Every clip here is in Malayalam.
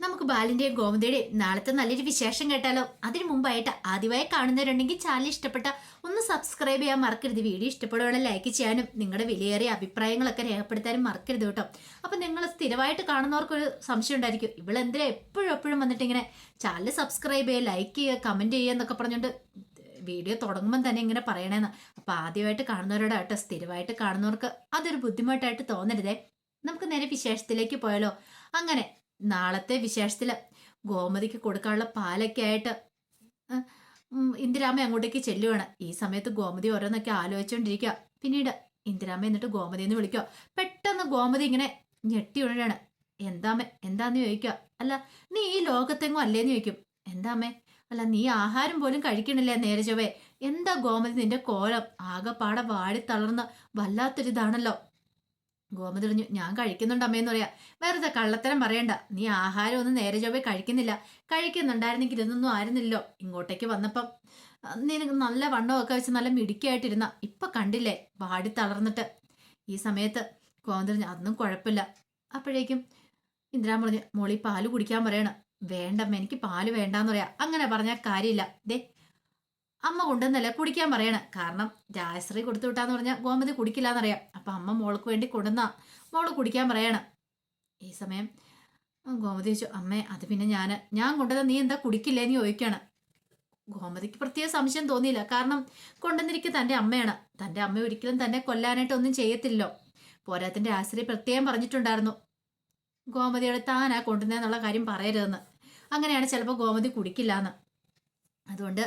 നമുക്ക് ബാലിന്റെയും ഗോമതിയുടെയും നാളത്തെ നല്ലൊരു വിശേഷം കേട്ടാലോ? അതിനു മുമ്പായിട്ട് ആദ്യമായി കാണുന്നവരുണ്ടെങ്കിൽ ചാനൽ ഇഷ്ടപ്പെട്ട ഒന്ന് സബ്സ്ക്രൈബ് ചെയ്യാൻ മറക്കരുത്. വീഡിയോ ഇഷ്ടപ്പെടുവാണെങ്കിൽ ലൈക്ക് ചെയ്യാനും നിങ്ങളുടെ വിലയേറിയ അഭിപ്രായങ്ങളൊക്കെ രേഖപ്പെടുത്താനും മറക്കരുത് കേട്ടോ. അപ്പൊ നിങ്ങൾ സ്ഥിരമായിട്ട് കാണുന്നവർക്കൊരു സംശയം ഉണ്ടായിരിക്കും. ഇവളെന്തിനാ എപ്പോഴും എപ്പോഴും വന്നിട്ട് ഇങ്ങനെ ചാനൽ സബ്സ്ക്രൈബ് ചെയ്യുക ലൈക്ക് ചെയ്യുക കമന്റ് ചെയ്യുക എന്നൊക്കെ പറഞ്ഞുകൊണ്ട് വീഡിയോ തുടങ്ങുമ്പം തന്നെ ഇങ്ങനെ പറയണേന്ന്. അപ്പൊ ആദ്യമായിട്ട് കാണുന്നവരോടായിട്ട് സ്ഥിരമായിട്ട് കാണുന്നവർക്ക് അതൊരു ബുദ്ധിമുട്ടായിട്ട് തോന്നരുതേ. നമുക്ക് നേരെ വിശേഷത്തിലേക്ക് പോയാലോ? അങ്ങനെ നാളത്തെ വിശേഷത്തിൽ ഗോമതിക്ക് കൊടുക്കാനുള്ള പാലൊക്കെ ആയിട്ട് ഇന്ദിരാമ്മ അങ്ങോട്ടേക്ക് ചെല്ലുവാണ്. ഈ സമയത്ത് ഗോമതി ഓരോന്നൊക്കെ ആലോചിച്ചുകൊണ്ടിരിക്കുക പിന്നീട് ഇന്ദിരാമ്മ എന്നിട്ട് ഗോമതി എന്ന് വിളിക്കുക പെട്ടെന്ന് ഗോമതി ഇങ്ങനെ ഞെട്ടി ഉണരാണ്. എന്താമ്മ എന്താന്ന് ചോദിക്കുക അല്ല നീ ഈ ലോകത്തെങ്ങും അല്ലേന്ന് ചോദിക്കും. എന്താമ്മേ അല്ല നീ ആഹാരം പോലും കഴിക്കണില്ലേ നേരെ ചൊവ്വേ എന്താ ഗോമതി നിന്റെ കോലം? ആകെപ്പാടെ വാടി തളർന്ന് വല്ലാത്തൊരിതാണല്ലോ. ഗോമതി പറഞ്ഞു ഞാൻ കഴിക്കുന്നുണ്ട് അമ്മയെന്ന് പറയാ. വെറുതെ കള്ളത്തരം പറയണ്ട. നീ ആഹാരം ഒന്നും നേരെ ചൊവ്വേ കഴിക്കുന്നില്ല. കഴിക്കുന്നുണ്ടായിരുന്നെങ്കിൽ ഇതൊന്നും ആയിരുന്നില്ലോ ഇങ്ങോട്ടേക്ക് വന്നപ്പം നീ നല്ല വണ്ണമൊക്കെ വെച്ച് നല്ല മിടുക്കിയായിട്ടിരുന്ന. ഇപ്പൊ കണ്ടില്ലേ? വാടി തളർന്നിട്ട്. ഈ സമയത്ത് ഗോമതി പറഞ്ഞു അതൊന്നും കുഴപ്പമില്ല. അപ്പോഴേക്കും ഇന്ദിരാൻ പറഞ്ഞു മോളി പാൽ കുടിക്കാൻ പറയണം. വേണ്ടമ്മ എനിക്ക് പാൽ വേണ്ടാന്ന് പറയാ. അങ്ങനെ പറഞ്ഞാൽ കാര്യമില്ല. ദേ അമ്മ കൊണ്ടുവന്നല്ലേ കുടിക്കാൻ പറയണ. കാരണം രാജശ്രീ കൊടുത്തു വിട്ടാന്ന് പറഞ്ഞാൽ ഗോമതി കുടിക്കില്ലാന്നറിയാം. അപ്പൊ അമ്മ മോൾക്ക് വേണ്ടി കൊണ്ടുവന്ന മോൾ കുടിക്കാൻ പറയണം. ഈ സമയം ഗോമതി ചോദിച്ചു അമ്മേ അത് പിന്നെ ഞാൻ ഞാൻ കൊണ്ടുവന്ന നീ എന്താ കുടിക്കില്ലേന്ന് ചോദിക്കാണ്. ഗോമതിക്ക് പ്രത്യേക സംശയം തോന്നിയില്ല. കാരണം കൊണ്ടുവന്നിരിക്കുക തന്റെ അമ്മയാണ്. തന്റെ അമ്മ ഒരിക്കലും തന്നെ കൊല്ലാനായിട്ട് ഒന്നും ചെയ്യത്തില്ലോ പോരാത്തിന്റെ ആശ്രയ പ്രത്യേകം പറഞ്ഞിട്ടുണ്ടായിരുന്നു. ഗോമതിയുടെ താനാ കൊണ്ടുവന്നെന്നുള്ള കാര്യം പറയരുതെന്ന്. അങ്ങനെയാണ് ചിലപ്പോൾ ഗോമതി കുടിക്കില്ലാന്ന്. അതുകൊണ്ട്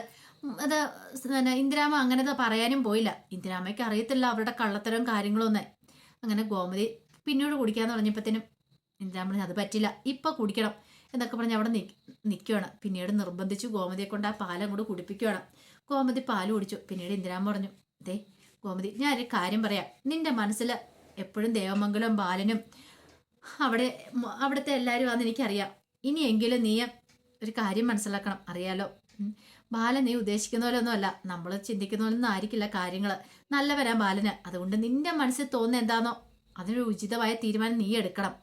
അത് പിന്നെ ഇന്ദിരാമ അങ്ങനത്തെ പറയാനും പോയില്ല. ഇന്ദിരാമയ്ക്ക് അറിയത്തില്ല അവരുടെ കള്ളത്തരവും കാര്യങ്ങളും ഒന്നും അങ്ങനെ ഗോമതി പിന്നീട് കുടിക്കാന്ന് പറഞ്ഞപ്പോഴത്തേനും ഇന്ദിരാമ പറഞ്ഞു അത് പറ്റില്ല. ഇപ്പൊ കുടിക്കണം എന്നൊക്കെ പറഞ്ഞ് അവിടെ നിൽക്കുകയാണ് പിന്നീട് നിർബന്ധിച്ചു ഗോമതിയെ കൊണ്ട് ആ പാലം കൂടെ കുടിപ്പിക്കുകയാണ് ഗോമതി പാൽ കുടിച്ചു. പിന്നീട് ഇന്ദിരാമ പറഞ്ഞു ദേ ഗോമതി ഞാൻ ഒരു കാര്യം പറയാം. നിന്റെ മനസ്സിൽ എപ്പോഴും ദേവമംഗലം ബാലനും അവിടെ അവിടുത്തെ എല്ലാവരും ആണെന്ന് എനിക്കറിയാം. ഇനിയെങ്കിലും നീ ഒരു കാര്യം മനസ്സിലാക്കണം. അറിയാലോ. ബാലൻ നീ ഉദ്ദേശിക്കുന്ന പോലൊന്നും അല്ല നമ്മൾ ചിന്തിക്കുന്ന പോലൊന്നും ആയിരിക്കില്ല കാര്യങ്ങൾ നല്ലവരാ ബാലന്. അതുകൊണ്ട് നിന്റെ മനസ്സിൽ തോന്നുന്ന എന്താണോ അതിനൊരു ഉചിതമായ തീരുമാനം നീ എടുക്കണം.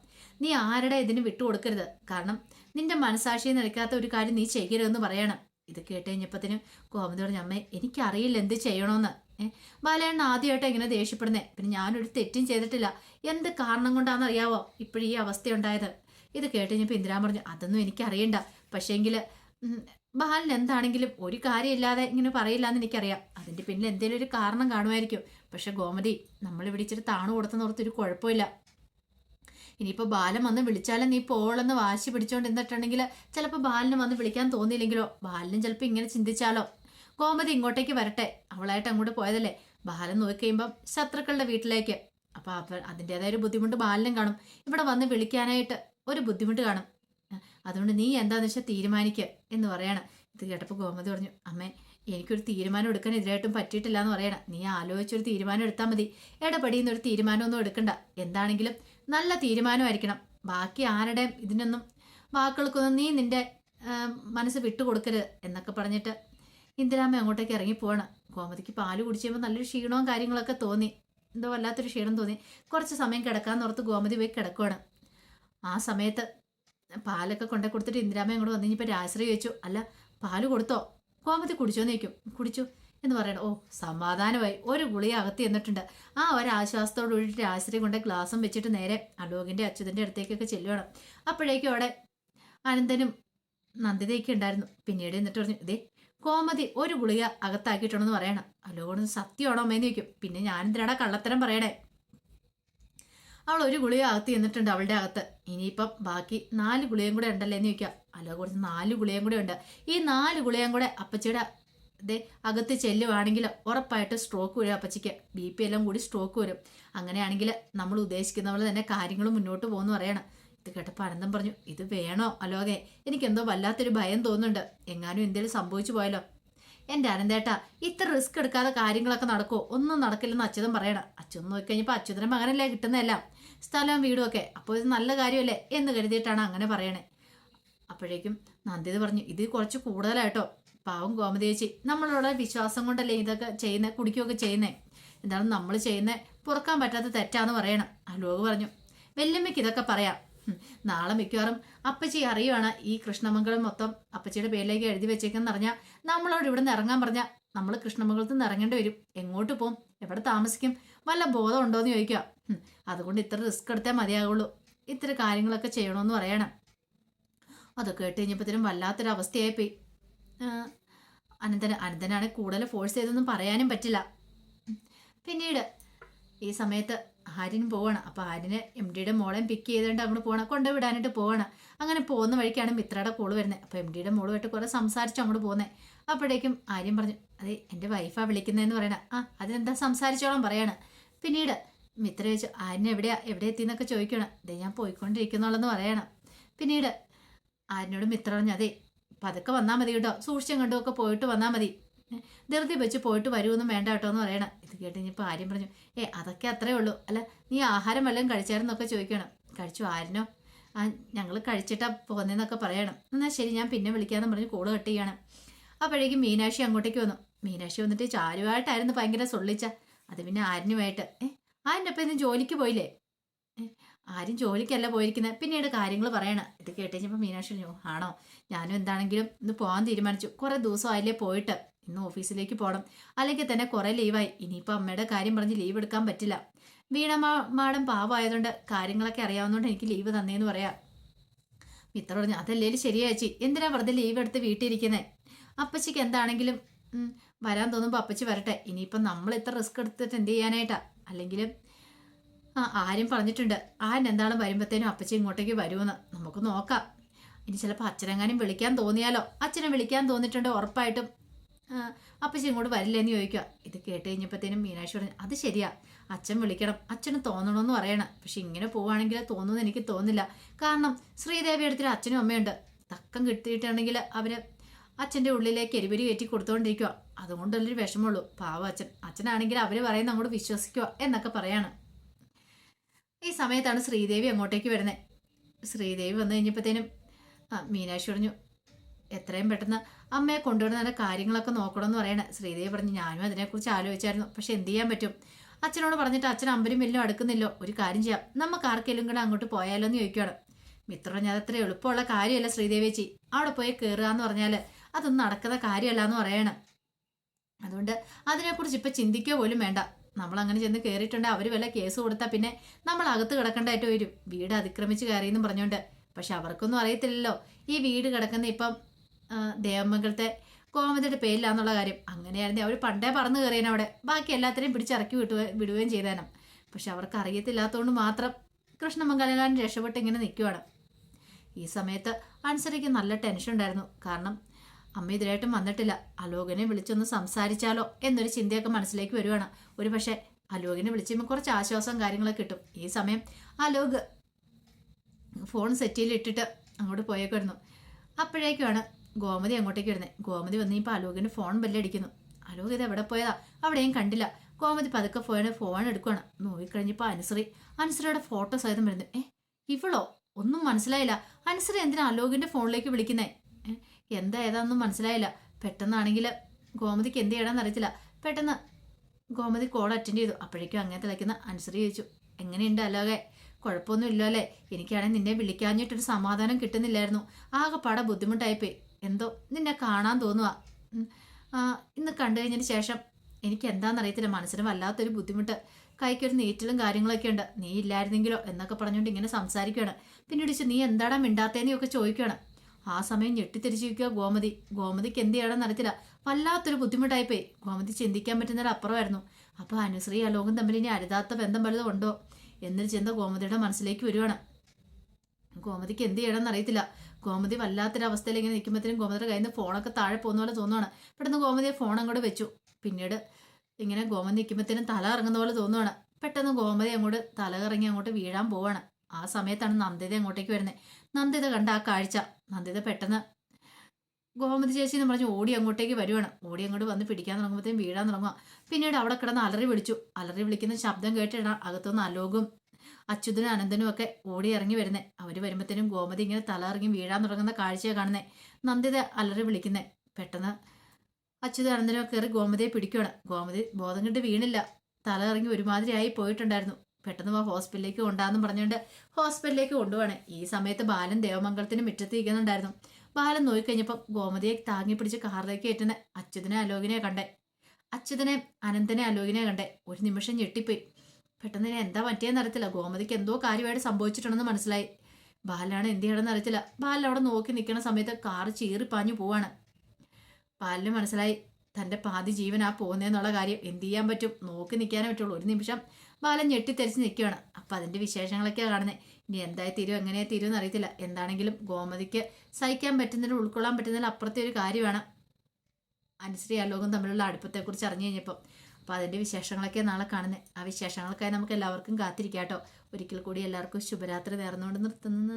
നീ ആരുടെ ഇതിന് വിട്ടുകൊടുക്കരുത്. കാരണം നിന്റെ മനസാക്ഷിയെ നിൽക്കാത്ത ഒരു കാര്യം നീ ചെയ്യരുതെന്ന് പറയണം. ഇത് കേട്ട് കഴിഞ്ഞപ്പത്തിനും ഗോമതി പറഞ്ഞ അമ്മേ എനിക്കറിയില്ല എന്ത് ചെയ്യണമെന്ന് ഏഹ് ബാലയണ്ണ ആദ്യമായിട്ട് ഇങ്ങനെ ദേഷ്യപ്പെടുന്നേ. പിന്നെ ഞാനൊരു തെറ്റും ചെയ്തിട്ടില്ല. എന്ത് കാരണം കൊണ്ടാണെന്ന് അറിയാവോ ഇപ്പോഴീ അവസ്ഥയുണ്ടായത്? ഇത് കേട്ട് കഴിഞ്ഞപ്പോൾ ഇന്ദിരാ പറഞ്ഞു അതൊന്നും എനിക്കറിയണ്ട. പക്ഷേങ്കിൽ ബാലൻ എന്താണെങ്കിലും ഒരു കാര്യമില്ലാതെ ഇങ്ങനെ പറയില്ല എന്ന് എനിക്കറിയാം. അതിന്റെ പിന്നിൽ എന്തെങ്കിലും ഒരു കാരണം കാണുമായിരിക്കും. പക്ഷെ ഗോമതി നമ്മൾ ഇച്ചിരി താണു കൊടുത്തെന്ന് ഓർത്തൊരു കുഴപ്പമില്ല. ഇനിയിപ്പോ ബാലൻ വന്ന് വിളിച്ചാലും നീ പോളെന്ന് വാശി പിടിച്ചോണ്ട് നിന്നിട്ടുണ്ടെങ്കിൽ ചിലപ്പോൾ ബാലിന് വന്ന് വിളിക്കാൻ തോന്നിയില്ലെങ്കിലോ? ബാലനും ചിലപ്പോൾ ഇങ്ങനെ ചിന്തിച്ചാലോ? ഗോമതി ഇങ്ങോട്ടേക്ക് വരട്ടെ. അവളായിട്ട് അങ്ങോട്ട് പോയതല്ലേ? ബാലൻ നോക്കിക്കഴിയുമ്പം ശത്രുക്കളുടെ വീട്ടിലേക്ക്. അപ്പൊ അവ അതിന്റെതായ ഒരു ബുദ്ധിമുട്ട് ബാലിനും കാണും. ഇവിടെ വന്ന് വിളിക്കാനായിട്ട് ഒരു ബുദ്ധിമുട്ട് കാണും. അതുകൊണ്ട് നീ എന്താന്ന് വെച്ചാൽ തീരുമാനിക്കുക എന്ന് പറയണം. ഇത് കേട്ടപ്പോൾ ഗോമതി പറഞ്ഞു അമ്മേ എനിക്കൊരു തീരുമാനം എടുക്കാൻ എതിരായിട്ടും പറ്റിയിട്ടില്ല എന്ന് പറയണം. നീ ആലോചിച്ചൊരു തീരുമാനം എടുത്താൽ മതി. ഇടപെടിയുന്ന ഒരു തീരുമാനമൊന്നും എടുക്കണ്ട. എന്താണെങ്കിലും നല്ല തീരുമാനമായിരിക്കണം. ബാക്കി ആരുടെയും ഇതിനൊന്നും വാക്കുകൾക്കൊന്നും നീ നിന്റെ മനസ്സ് വിട്ടുകൊടുക്കരുത് എന്നൊക്കെ പറഞ്ഞിട്ട് ഇന്ദിരാമ്മ അങ്ങോട്ടേക്ക് ഇറങ്ങി പോവാണ്. ഗോമതിക്ക് പാൽ കുടിച്ചുമ്പോൾ നല്ലൊരു ക്ഷീണവും കാര്യങ്ങളൊക്കെ തോന്നി. എന്തോ വല്ലാത്തൊരു ക്ഷീണം തോന്നി. കുറച്ച് സമയം കിടക്കാന്ന് ഓർത്ത് ഗോമതി പോയി കിടക്കുവാണ്. ആ സമയത്ത് പാലൊക്കെ കൊണ്ടു കൊടുത്തിട്ട് ഇന്ദിരാമ്മ അങ്ങോട്ട് വന്നു കഴിഞ്ഞപ്പോൾ രാശ്രീ ചോദിച്ചു അല്ല പാൽ കൊടുത്തോ? കോമതി കുടിച്ചോ? നിൽക്കും കുടിച്ചു. എന്ന് പറയണം. ഓ സമാധാനമായി. ഒരു ഗുളിക അകത്ത് ചെന്നിട്ടുണ്ട്. ആ ഒരാശ്വാസത്തോട് കൂടിയിട്ട് രാശ്രീ കൊണ്ട് ഗ്ലാസും വെച്ചിട്ട് നേരെ അലോകിന്റെ അച്യുതന്റെ അടുത്തേക്കൊക്കെ ചെല്ലുവാണ്. അപ്പോഴേക്കും അവിടെ അനന്തനും നന്ദിതയൊക്കെ ഉണ്ടായിരുന്നു. പിന്നീട് എന്നിട്ട് പറഞ്ഞു ഇതേ കോമതി ഒരു ഗുളിക അകത്താക്കിയിട്ടുണ്ടെന്ന് പറയണം. അലോകോട് സത്യമാണോ അമ്മയെന്ന് ചോദിക്കും. പിന്നെ ഞാൻ എന്തിനാടാ കള്ളത്തരം പറയണേ? അവൾ ഒരു ഗുളിക അകത്ത് ചെന്നിട്ടുണ്ട് അവളുടെ അകത്ത്. ഇനിയിപ്പം ബാക്കി നാല് ഗുളികയും കൂടെ ഉണ്ടല്ലേ എന്ന് ചോദിക്കാം. അല്ല കുറച്ച് നാല് ഗുളികയും കൂടെ ഉണ്ട്. ഈ നാല് ഗുളികയും കൂടെ അപ്പച്ചിയുടെ ഇതേ അകത്ത് ചെല്ലുവാണെങ്കിൽ ഉറപ്പായിട്ട് സ്ട്രോക്ക് വരും അപ്പച്ചിക്ക്. ബി പി എല്ലാം കൂടി സ്ട്രോക്ക് വരും. അങ്ങനെയാണെങ്കിൽ നമ്മൾ ഉദ്ദേശിക്കുന്ന പോലെ തന്നെ കാര്യങ്ങൾ മുന്നോട്ട് പോകുന്നു പറയണം. ഇത് കേട്ടപ്പോൾ അനന്തം പറഞ്ഞു ഇത് വേണോ അലോകെ? എനിക്കെന്തോ വല്ലാത്തൊരു ഭയം തോന്നുന്നുണ്ട്. എങ്ങാനും എന്തെങ്കിലും സംഭവിച്ചു പോയാലോ? എന്റെ അനന്തേട്ടാ ഇത്ര റിസ്ക് എടുക്കാതെ കാര്യങ്ങളൊക്കെ നടക്കുമോ ഒന്നും നടക്കില്ലെന്ന് അച്യുതൻ പറയണം. അച്യുതൻ നോക്കിക്കഴിഞ്ഞപ്പോൾ അച്യുതനും മകനല്ലേ കിട്ടുന്നതെല്ലാം. സ്ഥലവും വീടും ഒക്കെ അപ്പോൾ ഇത് നല്ല കാര്യമല്ലേ എന്ന് കരുതിയിട്ടാണ് അങ്ങനെ പറയണേ. അപ്പോഴേക്കും നന്ദിത് പറഞ്ഞു ഇത് കുറച്ച് കൂടുതലായിട്ടോ? പാവം ഗോമതി ചേച്ചി നമ്മളുടെ വിശ്വാസം കൊണ്ടല്ലേ ഇതൊക്കെ ചെയ്യുന്നത് കുടിക്കുകയൊക്കെ ചെയ്യുന്നേ? എന്താണ് നമ്മൾ ചെയ്യുന്നത് പുറക്കാൻ പറ്റാത്ത തെറ്റാന്ന് പറയണം. അലോക് പറഞ്ഞു വെല്ലുമ്മയ്ക്ക് ഇതൊക്കെ പറയാം. നാളെ മിക്കവാറും അപ്പച്ചി അറിയുവാണ് ഈ കൃഷ്ണമംഗളം മൊത്തം അപ്പച്ചിയുടെ പേരിലേക്ക് എഴുതി വെച്ചേക്കെന്ന് പറഞ്ഞാൽ നമ്മളോട് ഇവിടെ നിന്ന് ഇറങ്ങാൻ പറഞ്ഞാൽ നമ്മൾ കൃഷ്ണമംഗലത്ത് നിന്ന് ഇറങ്ങേണ്ടി വരും. എങ്ങോട്ട് പോകും എവിടെ താമസിക്കും? വല്ല ബോധം ഉണ്ടോ എന്ന് ചോദിക്കുക അതുകൊണ്ട് ഇത്ര റിസ്ക് എടുത്തേ മതിയാകുള്ളൂ ഇത്ര കാര്യങ്ങളൊക്കെ ചെയ്യണമെന്ന് പറയണം. അതൊക്കെ കേട്ട് കഴിഞ്ഞപ്പോഴത്തേനും വല്ലാത്തൊരു അവസ്ഥയായിപ്പോയി അനന്തൻ അനന്തനാണ് കൂടുതൽ ഫോഴ്സ് ചെയ്തൊന്നും പറയാനും പറ്റില്ല. പിന്നീട് ഈ സമയത്ത് ആര്യനും പോവാണ്. അപ്പോൾ ആര്യന് എം ഡിയുടെ മോളെ പിക്ക് ചെയ്തുകൊണ്ട് അങ്ങോട്ട് പോകണം കൊണ്ടുവിടാനായിട്ട് പോവാണ്. അങ്ങനെ പോകുന്ന വഴിക്കാണ് മിത്രയുടെ കോൾ വരുന്നത്. അപ്പോൾ എം ഡിയുടെ മോളുമായിട്ട് കുറേ സംസാരിച്ചു അങ്ങോട്ട് പോകുന്നത് അപ്പോഴേക്കും ആര്യൻ പറഞ്ഞു അതെ എന്റെ വൈഫാ വിളിക്കുന്നതെന്ന് പറയണ. ആ അതിനെന്താ സംസാരിച്ചോളം പറയാണ്? പിന്നീട്. മിത്ര ചോദിച്ചു ആര്യൻ എവിടെയാ എവിടെ എത്തിയെന്നൊക്കെ ചോദിക്കണം ദേ ഞാൻ പോയിക്കൊണ്ടിരിക്കുന്നുള്ളെന്ന് പറയണം. പിന്നീട് ആര്യനോട് മിത്ര പറഞ്ഞു അതെ പതുക്കെ വന്നാൽ മതി കേട്ടോ. സൂക്ഷിച്ചും കണ്ടും ഒക്കെ പോയിട്ട് വന്നാൽ മതി. ധൃതി വെച്ച് പോയിട്ട് വരുമെന്നും വേണ്ട കേട്ടോ എന്ന് പറയണം. ഇത് കേട്ട് കഴിഞ്ഞപ്പോൾ ആര്യം പറഞ്ഞു ഏ അതൊക്കെ അത്രേ ഉള്ളൂ. അല്ല നീ ആഹാരം വല്ലതും കഴിച്ചായിരുന്നൊക്കെ ചോദിക്കണം. കഴിച്ചു ആരിനോ ആ ഞങ്ങൾ കഴിച്ചിട്ടാ പോകുന്നതെന്നൊക്കെ പറയണം. എന്നാൽ ശരി ഞാൻ പിന്നെ വിളിക്കാമെന്ന് പറഞ്ഞ് കോൾ കട്ട് ചെയ്യണം. അപ്പോഴേക്കും മീനാക്ഷി അങ്ങോട്ടേക്ക് വന്നു. മീനാക്ഷി വന്നിട്ട് ചാരുവായിട്ടായിരുന്നു ഭയങ്കര സൊള്ളിച്ച. അത് പിന്നെ ആരിനുമായിട്ട്? ഏ ആരിന്റെ ഒപ്പം ഇന്ന് ജോലിക്ക് പോയില്ലേ? ആരും ജോലിക്കല്ല പോയിരിക്കുന്നത് പിന്നീട് കാര്യങ്ങൾ പറയണം. ഇത് കേട്ട് കഴിഞ്ഞപ്പോൾ മീനാക്ഷി ആണോ? ഞാനും എന്താണെങ്കിലും ഇന്ന് പോകാൻ തീരുമാനിച്ചു. കുറേ ദിവസമായില്ലേ പോയിട്ട്. ഇന്ന് ഓഫീസിലേക്ക് പോകണം അല്ലെങ്കിൽ തന്നെ കുറേ ലീവായി. ഇനിയിപ്പോൾ അമ്മയുടെ കാര്യം പറഞ്ഞ് ലീവ് എടുക്കാൻ പറ്റില്ല. വീണ മാഡം പാവമായതുകൊണ്ട് കാര്യങ്ങളൊക്കെ അറിയാവുന്നതുകൊണ്ട് എനിക്ക് ലീവ് തന്നേന്ന് പറയാം. മിത്ര പറഞ്ഞു അതല്ലേലും ശരിയാച്ചി എന്തിനാ വെറുതെ ലീവ് എടുത്ത് വീട്ടിലിരിക്കുന്നത് അപ്പച്ചിക്ക് എന്താണെങ്കിലും വരാൻ തോന്നുമ്പോൾ അപ്പച്ചി വരട്ടെ. ഇനിയിപ്പം നമ്മൾ ഇത്ര റിസ്ക് എടുത്തിട്ട് എന്ത് ചെയ്യാനായിട്ടാ? അല്ലെങ്കിലും ആ ആരും പറഞ്ഞിട്ടുണ്ട്. ആരും എന്താണ് വരുമ്പോഴത്തേനും അപ്പച്ചി ഇങ്ങോട്ടേക്ക് വരുമെന്ന് നമുക്ക് നോക്കാം. ഇനി ചിലപ്പോൾ അച്ഛനെങ്ങാനും വിളിക്കാൻ തോന്നിയാലോ? അച്ഛനെ വിളിക്കാൻ തോന്നിയിട്ടുണ്ട് ഉറപ്പായിട്ടും. അപ്പച്ചി ഇങ്ങോട്ട് വരില്ലെന്ന് ചോദിക്കുക ഇത് കേട്ട് കഴിഞ്ഞപ്പോഴത്തേനും മീനാക്ഷി പറഞ്ഞു അത് ശരിയാ. അച്ഛൻ വിളിക്കണം. അച്ഛന് തോന്നണമെന്ന് പറയണം. പക്ഷെ ഇങ്ങനെ പോവുകയാണെങ്കിൽ തോന്നുമെന്ന് എനിക്ക് തോന്നില്ല കാരണം ശ്രീദേവി അടുത്തൊരു അച്ഛനും അമ്മയുണ്ട്. തക്കം കിട്ടിയിട്ടാണെങ്കിൽ അവർ അച്ഛന്റെ ഉള്ളിലേക്ക് എരിപരി കയറ്റി കൊടുത്തുകൊണ്ടിരിക്കുക അതുകൊണ്ടല്ലൊരു വിഷമമുള്ളൂ. പാവ അച്ഛൻ. അച്ഛനാണെങ്കിൽ അവർ പറയുന്ന അങ്ങോട്ട് വിശ്വസിക്കുക എന്നൊക്കെ പറയാണ്. ഈ സമയത്താണ് ശ്രീദേവി അങ്ങോട്ടേക്ക് വരുന്നത് ശ്രീദേവി വന്നു കഴിഞ്ഞപ്പോഴത്തേനും മീനാക്ഷി പറഞ്ഞു എത്രയും പെട്ടെന്ന് അമ്മയെ കൊണ്ടുവരുന്ന കാര്യങ്ങളൊക്കെ നോക്കണമെന്ന് പറയണ. ശ്രീദേവി പറഞ്ഞു ഞാനും അതിനെക്കുറിച്ച് ആലോചിച്ചായിരുന്നു. പക്ഷെ എന്ത് ചെയ്യാൻ പറ്റും? അച്ഛനോട് പറഞ്ഞിട്ട് അച്ഛൻ അമ്പരും വലിയ അടുക്കുന്നില്ലോ. ഒരു കാര്യം ചെയ്യാം. നമുക്ക് ആർക്കെങ്കിലും കൂടെ അങ്ങോട്ട് പോയാലോ എന്ന് ചോദിക്കുകയാണ് മിത്ര പറഞ്ഞാൽ അത്ര എളുപ്പമുള്ള കാര്യമല്ല ശ്രീദേവി ചേച്ചി. അവിടെ പോയി കയറുക എന്ന് പറഞ്ഞാൽ അതൊന്നും നടക്കുന്ന കാര്യമല്ല എന്ന് പറയണം. അതുകൊണ്ട് അതിനെക്കുറിച്ച് ഇപ്പം ചിന്തിക്കുക പോലും വേണ്ട. നമ്മൾ അങ്ങനെ ചെന്ന് കയറിയിട്ടുണ്ട് അവർ വല്ല കേസ് കൊടുത്താൽ പിന്നെ നമ്മൾ അകത്ത് കിടക്കേണ്ടതായിട്ട് വരും. വീട് അതിക്രമിച്ച് കയറിയെന്നും പറഞ്ഞുകൊണ്ട്. പക്ഷെ അവർക്കൊന്നും അറിയത്തില്ലല്ലോ. ഈ വീട് കിടക്കുന്ന ഇപ്പം ദേവമംഗലത്തെ കോമതിയുടെ പേരിലാന്നുള്ള കാര്യം. അങ്ങനെയായിരുന്നു അവർ പണ്ടേ പറന്ന് കയറിയാണ് അവിടെ. ബാക്കി എല്ലാത്തിനെയും പിടിച്ചിറക്കി വിട്ടു വിടുകയും ചെയ്തേനം. പക്ഷെ അവർക്ക് അറിയത്തില്ലാത്തതുകൊണ്ട് മാത്രം കൃഷ്ണമംഗലകാരൻ രക്ഷപ്പെട്ട് ഇങ്ങനെ നിൽക്കുവാണ് ഈ സമയത്ത് അൻസരിക്ക് നല്ല ടെൻഷൻ ഉണ്ടായിരുന്നു. കാരണം അമ്മ ഇതിലായിട്ടും വന്നിട്ടില്ല. അലോകനെ വിളിച്ചൊന്ന് സംസാരിച്ചാലോ എന്നൊരു ചിന്തയൊക്കെ മനസ്സിലേക്ക് വരുവാണ്. ഒരു പക്ഷേ അലോകിനെ വിളിച്ചുമ്പോൾ കുറച്ച് ആശ്വാസം കാര്യങ്ങളൊക്കെ കിട്ടും. ഈ സമയം അലോക് ഫോൺ സെറ്റിയിൽ ഇട്ടിട്ട് അങ്ങോട്ട് പോയേക്കായിരുന്നു അപ്പോഴേക്കുമാണ് ഗോമതി അങ്ങോട്ടേക്ക് ഇടുന്നേ ഗോമതി വന്ന് ഇപ്പോൾ അലോകിന് ഫോൺ ബെല്ലടിക്കുന്നു. അലോക് ഇത് എവിടെ പോയതാ? അവിടെയും കണ്ടില്ല. ഗോമതി പതുക്കെ പോയാണ് ഫോൺ എടുക്കുവാണ്. നോക്കിക്കഴിഞ്ഞപ്പോൾ അനുസറി. അനുസരിയുടെ ഫോട്ടോ സഹിതം വരുന്നു. ഏ ഇവളോ? ഒന്നും മനസ്സിലായില്ല. അനുസരി എന്തിനാ അലോകിന്റെ ഫോണിലേക്ക് വിളിക്കുന്നേ? എന്താ ഏതാണെന്നും മനസ്സിലായില്ല. പെട്ടെന്നാണെങ്കിൽ ഗോമതിക്ക് എന്ത് ചെയ്യണമെന്ന് അറിയത്തില്ല. പെട്ടെന്ന് ഗോമതി കോൾ അറ്റൻഡ് ചെയ്തു. അപ്പോഴേക്കും അങ്ങനെ തിളയ്ക്കുന്ന അനുസരി ചോദിച്ചു എങ്ങനെയുണ്ട് അലോകെ? കുഴപ്പമൊന്നും ഇല്ലല്ലേ? എനിക്കാണെങ്കിൽ നിന്നെ വിളിക്കാഞ്ഞിട്ടൊരു സമാധാനം കിട്ടുന്നില്ലായിരുന്നു. ആകെ ആകെപ്പാടെ ബുദ്ധിമുട്ടായിപ്പോയി. എന്തോ നിന്നെ കാണാൻ തോന്നുക ഇന്ന് കണ്ടു കഴിഞ്ഞതിന് ശേഷം എനിക്ക് എന്താണെന്നറിയത്തില്ല മനസ്സിന് വല്ലാത്തൊരു ബുദ്ധിമുട്ട്. കൈക്കൊരു നീറ്റലും കാര്യങ്ങളൊക്കെ ഉണ്ട്. നീ ഇല്ലായിരുന്നെങ്കിലോ എന്നൊക്കെ പറഞ്ഞുകൊണ്ട് ഇങ്ങനെ സംസാരിക്കുകയാണ് പിന്നീട് ചോദിച്ചു, നീ എന്താടാ മിണ്ടാത്തേനെയൊക്കെ ചോദിക്കുകയാണ് ആ സമയം ഞെട്ടിത്തിരിച്ചിരിക്കുക ഗോമതി. ഗോമതിക്ക് എന്ത് ചെയ്യണമെന്ന് അറിയത്തില്ല. വല്ലാത്തൊരു ബുദ്ധിമുട്ടായിപ്പോയി. ഗോമതി ചിന്തിക്കാൻ പറ്റുന്നൊരു അപ്പുറമായിരുന്നു. അപ്പോൾ അനുശ്രീ അലോകം തമ്മിൽ ഇനി അരുതാത്ത ബന്ധം വലുതും ഉണ്ടോ? എന്നൊരു ചിന്ത ഗോമതിയുടെ മനസ്സിലേക്ക് വരുവാണ്. ഗോമതിക്ക് എന്ത് ചെയ്യണമെന്ന് അറിയത്തില്ല. ഗോമതി വല്ലാത്തൊരവസ്ഥയിൽ ഇങ്ങനെ നിൽക്കുമ്പോഴത്തേനും ഗോമതിയുടെ കയ്യിൽ നിന്ന് ഫോണൊക്കെ താഴെ പോകുന്ന പോലെ തോന്നുവാണ്. പെട്ടെന്ന് ഗോമതിയെ ഫോൺ അങ്ങോട്ട് വെച്ചു. പിന്നീട് ഇങ്ങനെ ഗോമതി നിൽക്കുമ്പോഴത്തേനും തല ഇറങ്ങുന്ന പോലെ തോന്നുവാണ്. പെട്ടെന്ന് ഗോമതി അങ്ങോട്ട് തല ഇറങ്ങി അങ്ങോട്ട് വീഴാൻ പോവാണ്. ആ സമയത്താണ് നന്ദിത അങ്ങോട്ടേക്ക് വരുന്നത് നന്ദിത കണ്ട ആ കാഴ്ച. നന്ദിത പെട്ടെന്ന് ഗോമതി ചേച്ചി എന്ന് പറഞ്ഞ് ഓടി അങ്ങോട്ടേക്ക് വരുവാണ്. ഓടി അങ്ങോട്ട് വന്ന് പിടിക്കാൻ തുടങ്ങുമ്പോഴത്തേക്കും വീഴാൻ തുടങ്ങുക പിന്നീട് അവിടെ കിടന്ന് അലറി വിളിച്ചു. അലറി വിളിക്കുന്ന ശബ്ദം കേട്ടിടാം അകത്തുനിന്ന് അലോകും അച്യുതനും അനന്തനും ഒക്കെ ഓടി ഇറങ്ങി വരുന്നത് അവർ വരുമ്പോഴത്തേനും ഗോമതി ഇങ്ങനെ തല ഇറങ്ങി വീഴാൻ തുടങ്ങുന്ന കാഴ്ചയെ കാണുന്നത് നന്ദിത അലറി വിളിക്കുന്നത് പെട്ടെന്ന് അച്യുതൻ അനന്തനും ഒക്കെ കയറി ഗോമതിയെ പിടിക്കുകയാണ് ഗോമതി ബോധം കണ്ട് വീണില്ല. തല ഇറങ്ങി ഒരുമാതിരി ആയി പോയിട്ടുണ്ടായിരുന്നു. പെട്ടെന്ന് വാ ഹോസ്പിറ്റലിലേക്ക് കൊണ്ടാന്ന് പറഞ്ഞുകൊണ്ട് ഹോസ്പിറ്റലിലേക്ക് കൊണ്ടുപോകണേ ഈ സമയത്ത് ബാലൻ ദേവമംഗലത്തിന് മുറ്റത്ത് ഇരിക്കുന്നുണ്ടായിരുന്നു. ബാലൻ നോക്കിക്കഴിഞ്ഞപ്പോൾ ഗോമതിയെ താങ്ങി പിടിച്ച് കാറിലേക്ക് കയറ്റുന്ന അച്യുതനെ അലോകിനെ കണ്ടേ. അച്യുതനെ അനന്തനെ അലോകിനെ കണ്ടേ. ഒരു നിമിഷം ഞെട്ടിപ്പോയി. പെട്ടെന്ന് ഇനി എന്താ പറ്റിയെന്ന് അറിയത്തില്ല. ഗോമതിക്ക് എന്തോ കാര്യമായിട്ട് സംഭവിച്ചിട്ടുണ്ടെന്ന് മനസ്സിലായി. ബാലനാണ് എന്ത് ചെയ്യണമെന്ന് അറിയത്തില്ല. ബാലൻ അവിടെ നോക്കി നിൽക്കുന്ന സമയത്ത് കാറ് ചീറിപ്പാഞ്ഞു പോവാണ്. ബാലിന് മനസ്സിലായി തന്റെ പാതി ജീവൻ ആ പോകുന്നതെന്നുള്ള കാര്യം എന്ത് ചെയ്യാൻ പറ്റും? നോക്കി നിൽക്കാനേ പറ്റുള്ളൂ. ഒരു നിമിഷം ബാലൻ ഞെട്ടിത്തെരിച്ച് നിൽക്കുകയാണ്. അപ്പം അതിന്റെ വിശേഷങ്ങളൊക്കെയാണ് കാണുന്നത് ഇനി എന്തായി തീരും? എങ്ങനെ തീരും എന്ന് അറിയത്തില്ല. എന്താണെങ്കിലും ഗോമതിക്ക് സഹിക്കാൻ പറ്റുന്നതിന് ഉൾക്കൊള്ളാൻ പറ്റുന്നതിൽ അപ്പുറത്തെ ഒരു കാര്യമാണ്. അനുശ്രീ അലോകം തമ്മിലുള്ള അടുപ്പത്തെക്കുറിച്ച് അറിഞ്ഞു കഴിഞ്ഞപ്പോൾ അപ്പോൾ അതിന്റെ വിശേഷങ്ങളൊക്കെ നാളെ കാണുന്നത് ആ വിശേഷങ്ങൾക്കായി നമുക്ക് എല്ലാവർക്കും കാത്തിരിക്കാം കേട്ടോ ഒരിക്കൽ കൂടി എല്ലാവർക്കും ശുഭരാത്രി നേർന്നുകൊണ്ട് നിർത്തുന്നു.